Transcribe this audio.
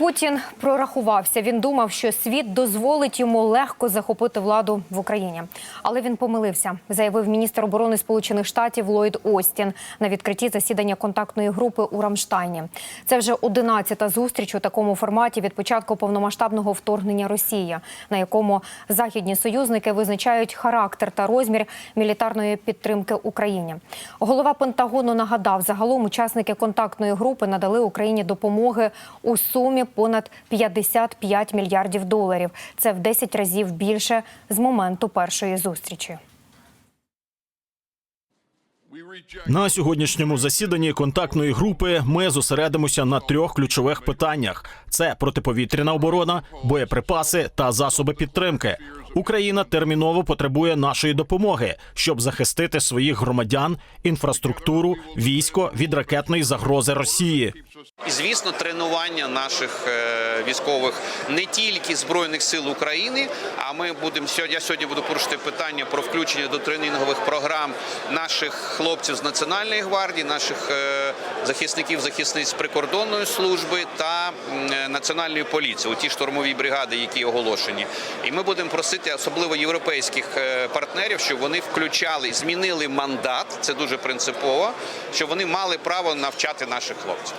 Путін прорахувався. Він думав, що світ дозволить йому легко захопити владу в Україні. Але він помилився, заявив міністр оборони Сполучених Штатів Ллойд Остін на відкритті засідання контактної групи у Рамштайні. Це вже 11-та зустріч у такому форматі від початку повномасштабного вторгнення Росії, на якому західні союзники визначають характер та розмір мілітарної підтримки Україні. Голова Пентагону нагадав, загалом учасники контактної групи надали Україні допомоги у сумі понад 55 мільярдів доларів. Це в 10 разів більше з моменту першої зустрічі. На сьогоднішньому засіданні контактної групи ми зосередимося на трьох ключових питаннях: це протиповітряна оборона, боєприпаси та засоби підтримки. Україна терміново потребує нашої допомоги, щоб захистити своїх громадян, інфраструктуру, військо від ракетної загрози Росії. І звісно, тренування наших е, військових не тільки збройних сил України. А ми будемо сьогодні. Я сьогодні буду порушити питання про включення до тренінгових програм наших хлопців з національної гвардії, наших е, захисників, захисниць прикордонної служби та е, національної поліції у ті штурмові бригади, які оголошені. І ми будемо просити особливо європейських партнерів, щоб вони включали, змінили мандат. Це дуже принципово, щоб вони мали право навчати наших хлопців.